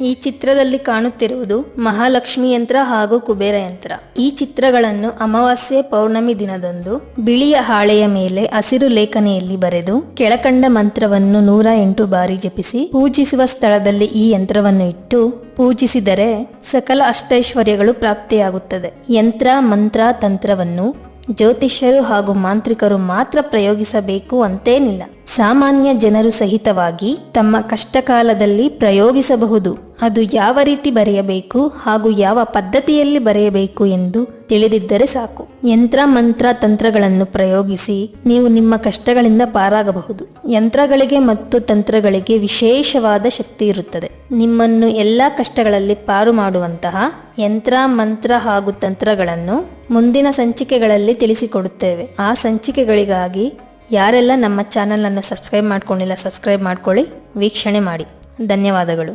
ಈ ಚಿತ್ರದಲ್ಲಿ ಕಾಣುತ್ತಿರುವುದು ಮಹಾಲಕ್ಷ್ಮಿ ಯಂತ್ರ ಹಾಗೂ ಕುಬೇರ ಯಂತ್ರ. ಈ ಚಿತ್ರಗಳನ್ನು ಅಮಾವಾಸ್ಯೆ ಪೌರ್ಣಮಿ ದಿನದಂದು ಬಿಳಿಯ ಹಾಳೆಯ ಮೇಲೆ ಹಸಿರು ಲೇಖನೆಯಲ್ಲಿ ಬರೆದು ಕೆಳಕಂಡ ಮಂತ್ರವನ್ನು ನೂರ ಎಂಟು ಬಾರಿ ಜಪಿಸಿ ಪೂಜಿಸುವ ಸ್ಥಳದಲ್ಲಿ ಈ ಯಂತ್ರವನ್ನು ಇಟ್ಟು ಪೂಜಿಸಿದರೆ ಸಕಲ ಅಷ್ಟೈಶ್ವರ್ಯಗಳು ಪ್ರಾಪ್ತಿಯಾಗುತ್ತದೆ. ಯಂತ್ರ, ಮಂತ್ರ, ತಂತ್ರವನ್ನು ಜ್ಯೋತಿಷ್ಯರು ಹಾಗೂ ಮಾಂತ್ರಿಕರು ಮಾತ್ರ ಪ್ರಯೋಗಿಸಬೇಕು ಅಂತೇನಿಲ್ಲ. ಸಾಮಾನ್ಯ ಜನರು ಸಹಿತವಾಗಿ ತಮ್ಮ ಕಷ್ಟಕಾಲದಲ್ಲಿ ಪ್ರಯೋಗಿಸಬಹುದು. ಅದು ಯಾವ ರೀತಿ ಬರೆಯಬೇಕು ಹಾಗೂ ಯಾವ ಪದ್ಧತಿಯಲ್ಲಿ ಬರೆಯಬೇಕು ಎಂದು ತಿಳಿದಿದ್ದರೆ ಸಾಕು. ಯಂತ್ರ, ಮಂತ್ರ, ತಂತ್ರಗಳನ್ನು ಪ್ರಯೋಗಿಸಿ ನೀವು ನಿಮ್ಮ ಕಷ್ಟಗಳಿಂದ ಪಾರಾಗಬಹುದು. ಯಂತ್ರಗಳಿಗೆ ಮತ್ತು ತಂತ್ರಗಳಿಗೆ ವಿಶೇಷವಾದ ಶಕ್ತಿ ಇರುತ್ತದೆ. ನಿಮ್ಮನ್ನು ಎಲ್ಲ ಕಷ್ಟಗಳಲ್ಲಿ ಪಾರು ಮಾಡುವಂತಹ ಯಂತ್ರ, ಮಂತ್ರ ಹಾಗೂ ತಂತ್ರಗಳನ್ನು ಮುಂದಿನ ಸಂಚಿಕೆಗಳಲ್ಲಿ ತಿಳಿಸಿಕೊಡುತ್ತೇವೆ. ಆ ಸಂಚಿಕೆಗಳಿಗಾಗಿ ಯಾರೆಲ್ಲ ನಮ್ಮ ಚಾನಲನ್ನು ಸಬ್ಸ್ಕ್ರೈಬ್ ಮಾಡ್ಕೊಂಡಿಲ್ಲ ಸಬ್ಸ್ಕ್ರೈಬ್ ಮಾಡ್ಕೊಳ್ಳಿ. ವೀಕ್ಷಣೆ ಮಾಡಿ. ಧನ್ಯವಾದಗಳು.